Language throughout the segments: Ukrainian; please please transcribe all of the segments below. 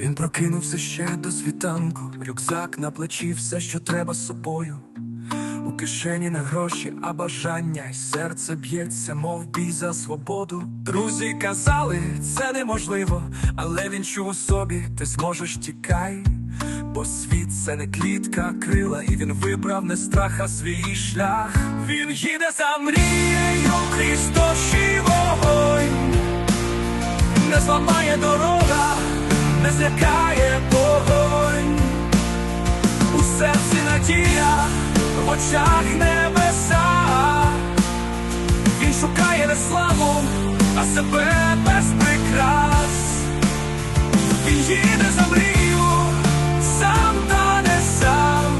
Він прокинувся ще до світанку, рюкзак на плечі, все, що треба з собою. У кишені не гроші, а бажання, і серце б'ється, мов бій за свободу. Друзі казали, це неможливо, але він чув у собі, ти зможеш тікай. Бо світ це не клітка, крила, і він вибрав не страх, а свій шлях. Він їде за мрією крізь дощ і вогонь не зламає дорога, не злякає вогонь. У серці надія, в очах небеса. Він шукає не славу, а себе без прикрас. Він їде за мрію, сам та не сам.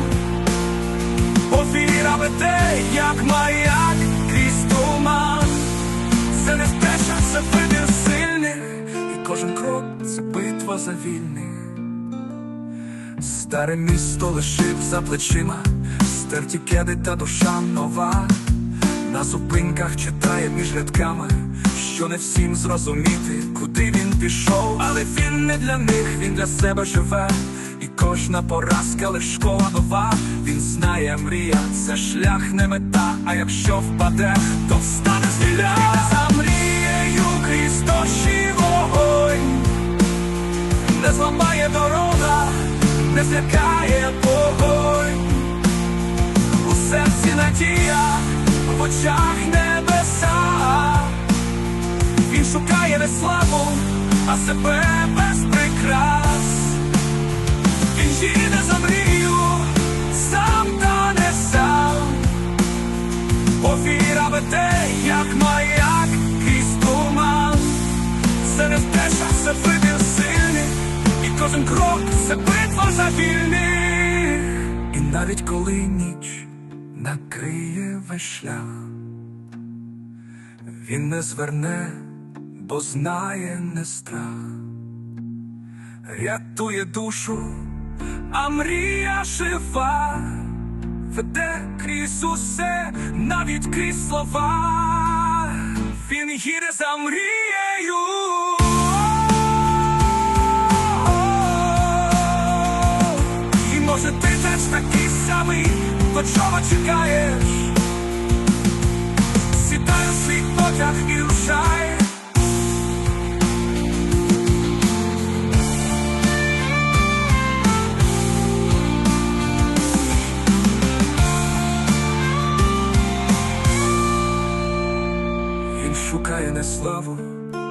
Повіра веде, як маяк вільних. Старе місто лишив за плечима, стерті кеди та душа нова. На зупинках читає між рядками, що не всім зрозуміти, куди він пішов, але він не для них, він для себе живе. І кожна поразка лиш школа нова. Він знає, мрія, це шлях не мета. А якщо впаде, то встане з гілля. Не злякає вогонь. У серці надія, в очах небеса. Він шукає не славу, а себе без прикрас. Він їде за мрію, сам та не сам. Повіра веде, як маяк крізь туман. Це не втеча, це вибір сильний, і кожен крок битва за вільних. І навіть коли ніч накриє весь шлях, він не зверне, бо знає не страх, рятує душу, а мрія жива, веде крізь усе, навіть крізь слова. Він їде за мрією. Самий, до чого чекаєш? Сідай у свій потяг і рушай. Він шукає не славу,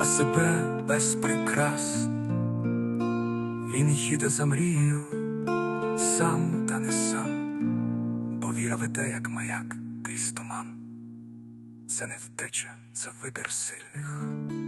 а себе без прикрас. Він їде за мрією, сам та не сам, віра веде, як маяк крізь туман. Це не втеча, це вибір сильних.